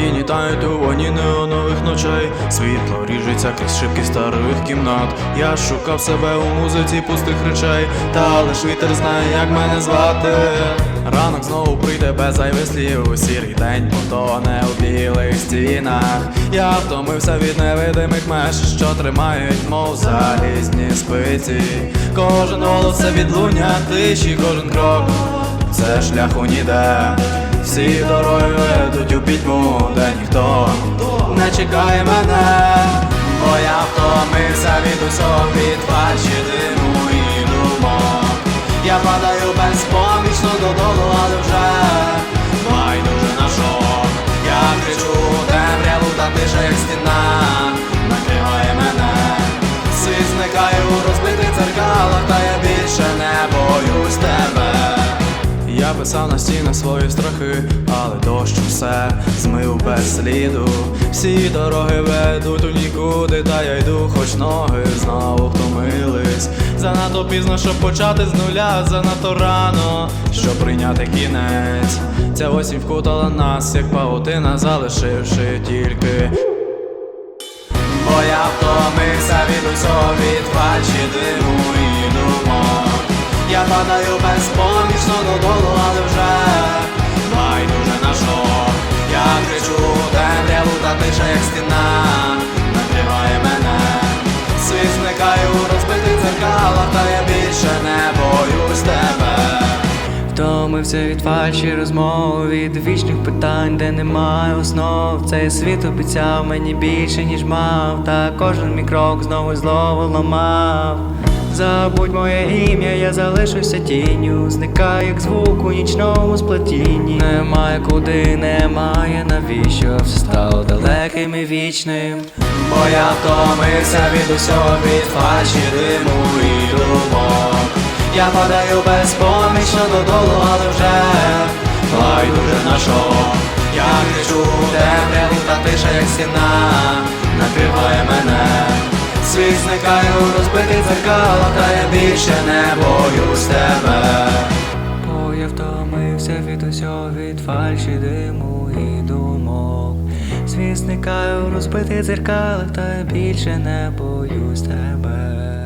Літають у вогні неонових ночей, світло ріжеться крізь шибки старих кімнат. Я шукав себе у музиці пустих речей, та лиш вітер знає, як мене звати. Ранок знову прийде без зайвих слів, сірий день потоне у білих стінах. Я втомився від невидимих меж, що тримають, мов залізні спиці. Кожен голос це відлуння тиші, кожен крок це шляху ніде. Всі дороги ведуть у пітьму, де ніхто не чекає мене, бо я втомився від усього під фальші диму і думок. Я падаю безпомічно додолу, писав на стінах свої страхи, але дощ усе змив без сліду. Всі дороги ведуть у нікуди, та я йду, хоч ноги знову втомились. Занадто пізно, щоб почати з нуля, занадто рано, щоб прийняти кінець. Ця осінь вкутала нас, як паутина, залишивши тільки. Бо я втомився від усього від фальші диму. Я падаю безпомічно додолу, але вже байдуже на шок. Я кричу темряву та тиша, як стіна, накриває мене. Світ зникає у розбитих та я більше не боюсь тебе. Втомився від фальші розмов, від вічних питань, де немає основ. Цей світ обіцяв мені більше, ніж мав, та кожен мій крок знову злово ламав. Забудь моє ім'я, я залишуся тінню, зникаю як звук у нічному сплетінні. Немає куди, немає навіщо, все стало далеким і вічним. Бо я втомився від усього від фальші диму і думок. Я падаю безпомічно додолу, але вже байдуже на шок. Я кричу темряву та тиша, як стіна, накриває мене. Світ зникає у розбитих дзеркалах, та я більше не боюсь тебе. Бо я втомився від усього від фальші диму і думок. Світ зникає у розбитих дзеркалах, та я більше не боюсь тебе.